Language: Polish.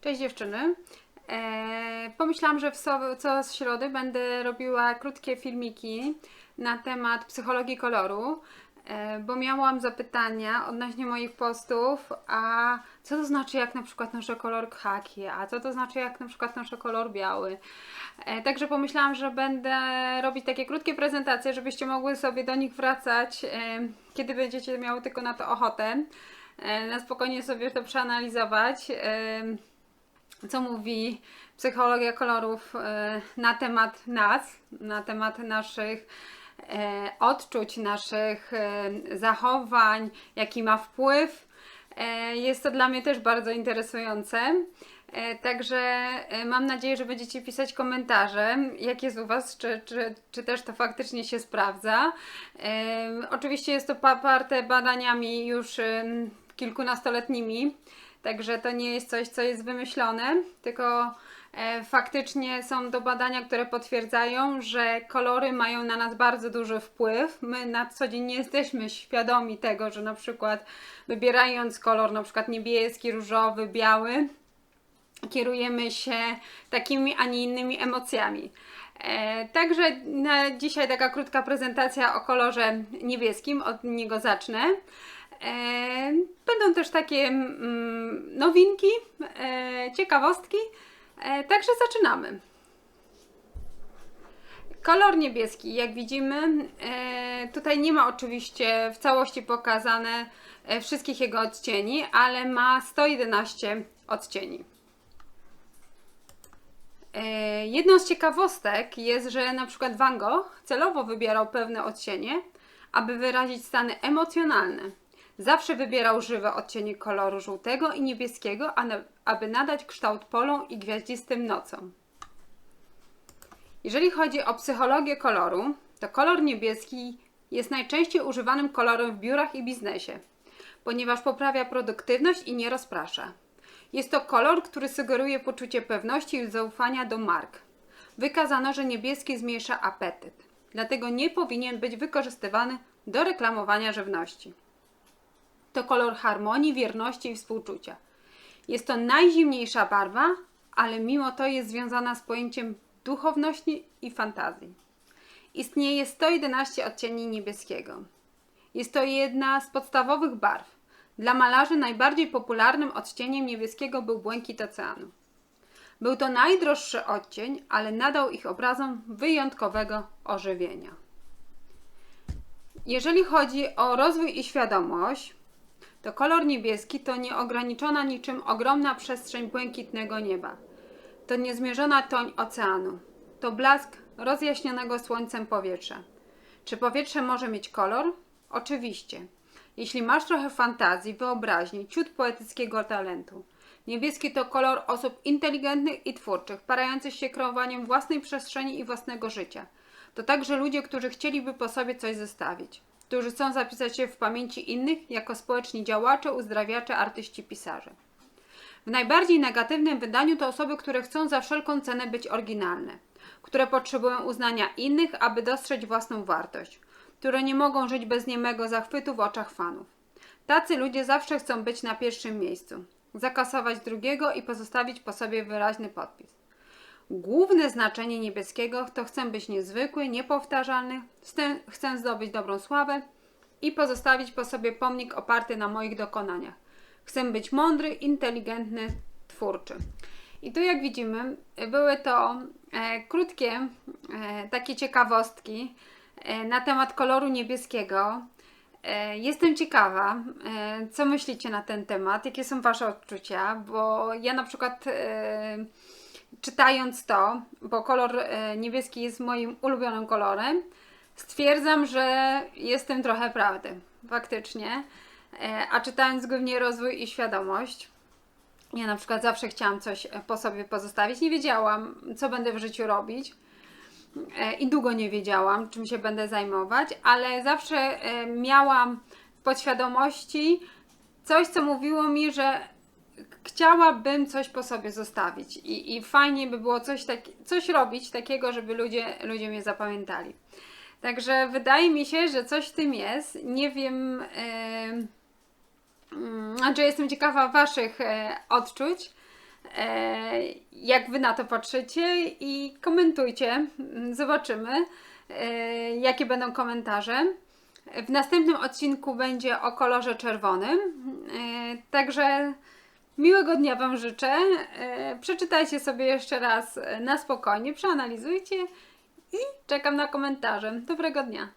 Cześć dziewczyny. E, pomyślałam, że w so, co z środy będę robiła krótkie filmiki na temat psychologii koloru, e, bo miałam zapytania odnośnie moich postów, a co to znaczy jak na przykład noszę kolor khaki, a co to znaczy jak na przykład noszę kolor biały. E, także pomyślałam, że będę robić takie krótkie prezentacje, żebyście mogły sobie do nich wracać, kiedy będziecie miały tylko na to ochotę. Na spokojnie sobie to przeanalizować. Co mówi psychologia kolorów e, na temat nas, na temat naszych e, odczuć, naszych e, zachowań, jaki ma wpływ. Jest to dla mnie też bardzo interesujące. Także mam nadzieję, że będziecie pisać komentarze, jak jest u Was, czy, czy, czy też to faktycznie się sprawdza. Oczywiście jest to poparte badaniami już kilkunastoletnimi, także to nie jest coś, co jest wymyślone, tylko e, faktycznie są to badania, które potwierdzają, że kolory mają na nas bardzo duży wpływ. My na co dzień nie jesteśmy świadomi tego, że na przykład wybierając kolor na przykład niebieski, różowy, biały, kierujemy się takimi, a nie innymi emocjami. E, także na dzisiaj taka krótka prezentacja o kolorze niebieskim, od niego zacznę. E, będą też takie mm, nowinki, e, ciekawostki, e, także zaczynamy. Kolor niebieski, jak widzimy, tutaj nie ma oczywiście w całości pokazane wszystkich jego odcieni, ale ma 111 odcieni. Jedną z ciekawostek jest, że na przykład Van Gogh celowo wybierał pewne odcienie, aby wyrazić stany emocjonalne. Zawsze wybierał żywe odcienie koloru żółtego i niebieskiego, aby nadać kształt polom i gwiaździstym nocom. Jeżeli chodzi o psychologię koloru, to kolor niebieski jest najczęściej używanym kolorem w biurach i biznesie, ponieważ poprawia produktywność i nie rozprasza. Jest to kolor, który sugeruje poczucie pewności i zaufania do mark. Wykazano, że niebieski zmniejsza apetyt, dlatego nie powinien być wykorzystywany do reklamowania żywności. To kolor harmonii, wierności i współczucia. Jest to najzimniejsza barwa, ale mimo to jest związana z pojęciem duchowności i fantazji. Istnieje 111 odcieni niebieskiego. Jest to jedna z podstawowych barw. Dla malarzy najbardziej popularnym odcieniem niebieskiego był błękit oceanu. Był to najdroższy odcień, ale nadał ich obrazom wyjątkowego ożywienia. Jeżeli chodzi o rozwój i świadomość, to kolor niebieski to nieograniczona niczym ogromna przestrzeń błękitnego nieba. To niezmierzona toń oceanu. To blask rozjaśnionego słońcem powietrza. Czy powietrze może mieć kolor? Oczywiście. Jeśli masz trochę fantazji, wyobraźni, ciut poetyckiego talentu. Niebieski to kolor osób inteligentnych i twórczych, parających się kreowaniem własnej przestrzeni i własnego życia. To także ludzie, którzy chcieliby po sobie coś zostawić, którzy chcą zapisać się w pamięci innych jako społeczni działacze, uzdrawiacze, artyści, pisarze. W najbardziej negatywnym wydaniu to osoby, które chcą za wszelką cenę być oryginalne, które potrzebują uznania innych, aby dostrzec własną wartość, które nie mogą żyć bez niemego zachwytu w oczach fanów. Tacy ludzie zawsze chcą być na pierwszym miejscu, zakasować drugiego i pozostawić po sobie wyraźny podpis. Główne znaczenie niebieskiego to chcę być niezwykły, niepowtarzalny, chcę, zdobyć dobrą sławę i pozostawić po sobie pomnik oparty na moich dokonaniach. Chcę być mądry, inteligentny, twórczy. I tu jak widzimy, były to e, krótkie e, takie ciekawostki e, na temat koloru niebieskiego. E, Jestem ciekawa, e, co myślicie na ten temat, jakie są Wasze odczucia, bo ja na przykład e, czytając to, bo kolor e, niebieski jest moim ulubionym kolorem, stwierdzam, że jest w tym trochę prawdy, faktycznie. E, A czytając głównie rozwój i świadomość, ja na przykład zawsze chciałam coś e, po sobie pozostawić. Nie wiedziałam, co będę w życiu robić. I długo nie wiedziałam, czym się będę zajmować, ale zawsze miałam w podświadomości coś, co mówiło mi, że chciałabym coś po sobie zostawić. I, i fajnie by było coś, tak, coś robić takiego, żeby ludzie, ludzie mnie zapamiętali. Także wydaje mi się, że coś w tym jest. Nie wiem. Yy, jestem ciekawa Waszych e, odczuć E, jak Wy na to patrzycie i komentujcie. Zobaczymy, e, jakie będą komentarze. W następnym odcinku będzie o kolorze czerwonym. E, Także miłego dnia Wam życzę. E, Przeczytajcie sobie jeszcze raz e, na spokojnie, przeanalizujcie i czekam na komentarze. Dobrego dnia.